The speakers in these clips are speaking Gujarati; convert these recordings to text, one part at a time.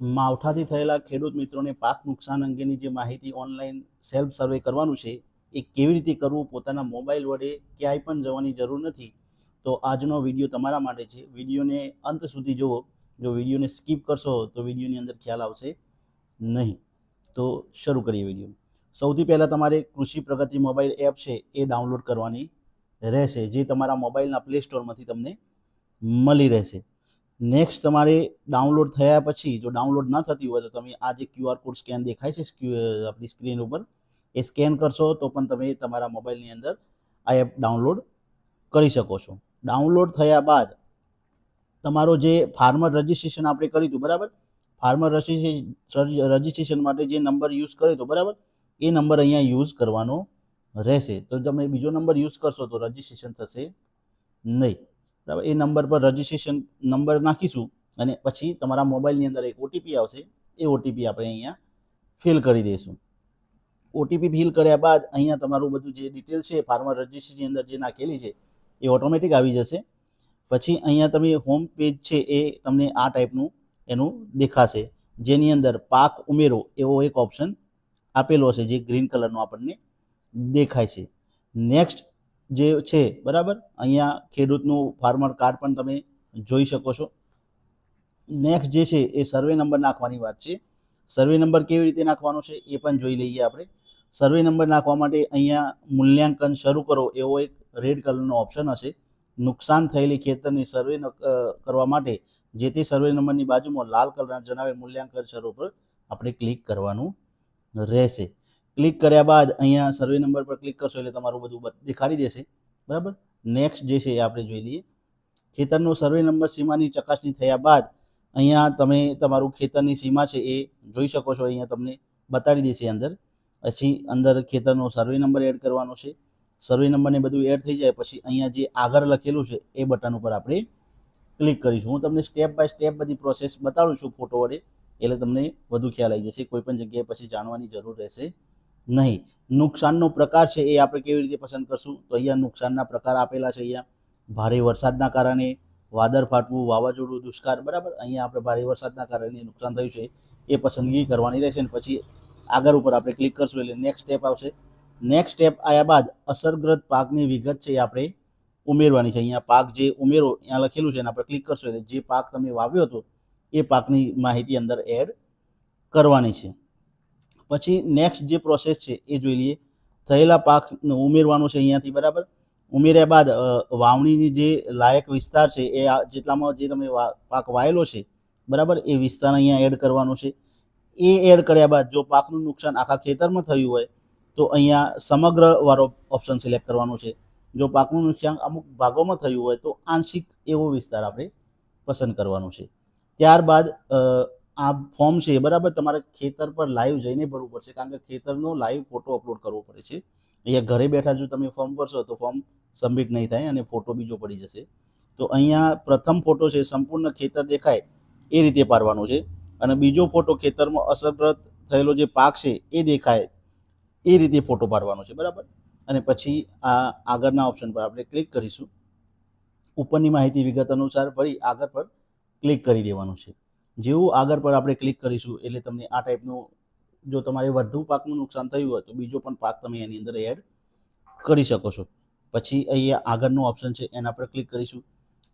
માવઠાથી થયેલા ખેડૂત મિત્રોને પાક નુકસાન અંગેની જે માહિતી ઓનલાઈન સેલ્ફ સર્વે કરવાનું છે, એ કેવી રીતે કરવું, પોતાના મોબાઈલ વડે ક્યાંય પણ જવાની જરૂર નથી. તો આજનો વીડિયો તમારા માટે છે. વિડીયોને અંત સુધી જુઓ. જો વિડીયોને સ્કીપ કરશો, તો વિડીયોની અંદર ખ્યાલ આવશે નહીં. તો શરૂ કરીએ વીડિયો. સૌથી પહેલાં તમારે કૃષિ પ્રગતિ મોબાઈલ એપ છે, એ ડાઉનલોડ કરવાની રહેશે, જે તમારા મોબાઈલના પ્લે સ્ટોરમાંથી તમને મળી રહેશે. નેક્સ્ટ તમારે ડાઉનલોડ થયા પછી, જો ડાઉનલોડ ન થતી હોય તો તમે આ જે ક્યુઆર કોડ સ્કેન દેખાય છે આપણી સ્ક્રીન ઉપર, એ સ્કેન કરશો તો પણ તમે તમારા મોબાઈલની અંદર આ એપ ડાઉનલોડ કરી શકો છો. ડાઉનલોડ થયા બાદ, તમારો જે ફાર્મર રજિસ્ટ્રેશન આપણે કર્યું હતું, બરાબર? ફાર્મર રજિસ્ટ્રેશન માટે જે નંબર યુઝ કર્યો હતો, બરાબર? એ નંબર અહીંયા યુઝ કરવાનો રહેશે. તો તમે બીજો નંબર યુઝ કરશો તો રજિસ્ટ્રેશન થશે નહીં. બરાબર? એ નંબર પર રજિસ્ટ્રેશન નંબર નાખીશું અને પછી તમારા મોબાઈલની અંદર એક ઓટીપી આવશે. એ ઓટીપી આપણે અહીંયા ફિલ કરી દઈશું. ઓટીપી ફિલ કર્યા બાદ અહીંયા તમારું બધું જે ડિટેલ છે ફાર્મર રજિસ્ટ્રીની અંદર જે નાખેલી છે, એ ઓટોમેટિક આવી જશે. પછી અહીંયા તમે હોમ પેજ છે એ તમને આ ટાઈપનું એનું દેખાશે. જેની અંદર પાક ઉમેરો એવો એક ઓપ્શન આપેલો હશે જે ગ્રીન કલરનો આપણને દેખાય છે. નેક્સ્ટ જે છે, બરાબર? અહીંયા ખેડૂતનું ફાર્મર કાર્ડ પણ તમે જોઈ શકો છો. નેક્સ્ટ જે છે, એ સર્વે નંબર નાખવાની વાત છે. સર્વે નંબર કેવી રીતે નાખવાનો છે, એ પણ જોઈ લઈએ આપણે. સર્વે નંબર નાખવા માટે અહીંયા મૂલ્યાંકન શરૂ કરો, એવો એક રેડ કલરનો ઓપ્શન હશે. નુકસાન થયેલી ખેતરની સર્વે કરવા માટે જે તે સર્વે નંબરની બાજુમાં લાલ કલરના જણાવે મૂલ્યાંકન શરૂ પર આપણે ક્લિક કરવાનું રહેશે. ક્લિક કર્યા બાદ અહીંયા સર્વે નંબર પર ક્લિક કરશો એટલે તમારું બધું દેખાડી દેશે. બરાબર? નેક્સ્ટ જે છે એ આપણે જોઈ લઈએ. ખેતરનો સર્વે નંબર સીમાની ચકાસણી થયા બાદ અહીંયા તમે તમારું ખેતરની સીમા છે એ જોઈ શકો છો. અહીંયા તમને બતાડી દેશે અંદર. પછી અંદર ખેતરનો સર્વે નંબર એડ કરવાનો છે. સર્વે નંબરને બધું એડ થઈ જાય પછી અહીંયા જે આગળ લખેલું છે એ બટન ઉપર આપણે ક્લિક કરીશું. હું તમને સ્ટેપ બાય સ્ટેપ બધી પ્રોસેસ બતાડું છું ફોટો વડે. એટલે તમને વધુ ખ્યાલ આવી જશે. કોઈ પણ જગ્યાએ પછી જાણવાની જરૂર રહેશે નહીં. નુકસાનનો પ્રકાર છે એ આપણે કેવી રીતે પસંદ કરશું? તો અહીંયા નુકસાનના પ્રકાર આપેલા છે અહીંયા. ભારે વરસાદના કારણે વાદળ ફાટવું, વાવાઝોડું, દુષ્કાળ, બરાબર? અહીંયા આપણે ભારે વરસાદના કારણે નુકસાન થયું છે એ પસંદગી કરવાની રહેશે અને પછી આગળ ઉપર આપણે ક્લિક કરશું એટલે નેક્સ્ટ સ્ટેપ આવશે. નેક્સ્ટ સ્ટેપ આવ્યા બાદ અસરગ્રસ્ત પાકની વિગત છે એ આપણે ઉમેરવાની છે. અહીંયા પાક જે ઉમેરો ત્યાં લખેલું છે એના આપણે ક્લિક કરશો એટલે જે પાક તમે વાવ્યો હતો એ પાકની માહિતી અંદર એડ કરવાની છે. પછી નેક્સ્ટ જે પ્રોસેસ છે, એ જોઈ લઈએ. થયેલા પાક ઉમેરવાનો છે અહીંયાથી, બરાબર? ઉમેર્યા બાદ વાવણીની જે લાયક વિસ્તાર છે, એ જેટલામાં જે તમે પાક વાયેલો છે, બરાબર? એ વિસ્તાર અહીંયા એડ કરવાનો છે. એ એડ કર્યા બાદ જો પાકનું નુકસાન આખા ખેતરમાં થયું હોય, તો અહીંયા સમગ્ર વાળો ઓપ્શન સિલેક્ટ કરવાનો છે. જો પાકનું નુકસાન અમુક ભાગોમાં થયું હોય, તો આંશિક એવો વિસ્તાર આપણે પસંદ કરવાનો છે. ત્યારબાદ આ ફોર્મ છે બરાબર તમારે ખેતર પર લાઈવ જઈને ભરવું પડશે. કારણ કે ખેતરનો લાઈવ ફોટો અપલોડ કરવો પડે છે. અહીંયા ઘરે બેઠા જો તમે ફોર્મ ભરશો તો ફોર્મ સબમિટ નહીં થાય અને ફોટો બીજો પડી જશે. તો અહીંયા પ્રથમ ફોટો છે, સંપૂર્ણ ખેતર દેખાય એ રીતે પાડવાનો છે. અને બીજો ફોટો ખેતરમાં અસરગ્રસ્ત થયેલો જે પાક છે એ દેખાય એ રીતે ફોટો પાડવાનો છે. બરાબર? અને પછી આ આગળના ઓપ્શન પર આપણે ક્લિક કરીશું. ઉપરની માહિતી વિગત અનુસાર ફરી આગળ પર ક્લિક કરી દેવાનું છે. જેવું આગળ પર આપણે ક્લિક કરીશું, એટલે તમને આ ટાઈપનું જો તમારે વધુ પાકનું નુકસાન થયું હોય, તો બીજો પણ પાક તમે એની અંદર એડ કરી શકો છો. પછી અહીંયા આગળનું ઓપ્શન છે, એના પર ક્લિક કરીશું.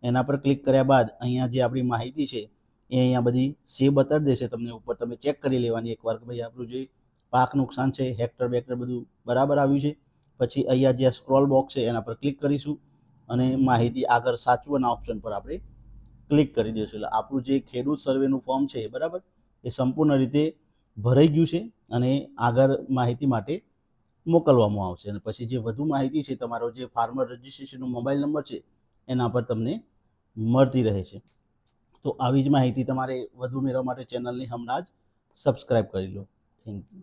એના પર ક્લિક કર્યા બાદ અહીંયા જે આપણી માહિતી છે, એ અહીંયા બધી સેવ બતાવી દેશે તમને ઉપર. તમે ચેક કરી લેવાની એકવાર કે ભાઈ આપણું જે પાક નુકસાન છે હેક્ટર બેક્ટર બધું બરાબર આવ્યું છે. પછી અહીંયા જે સ્ક્રોલ બોક્સ છે, એના પર ક્લિક કરીશું. અને માહિતી આગળ સાચવાના ઓપ્શન પર આપણે ક્લિક કરી દેશું. એટલે આપણું જે ખેડૂત સર્વેનું ફોર્મ છે બરાબર? એ સંપૂર્ણ રીતે ભરાઈ ગયું છે અને આગળ માહિતી માટે મોકલવામાં આવશે. અને પછી જે વધુ માહિતી છે, તમારો જે ફાર્મર રજિસ્ટ્રેશનનો મોબાઈલ નંબર છે, એના પર તમને મળતી રહે છે. તો આવી જ માહિતી તમારે વધુ મેળવવા માટે ચેનલને હમણાં જ સબસ્ક્રાઈબ કરી લો. Thank you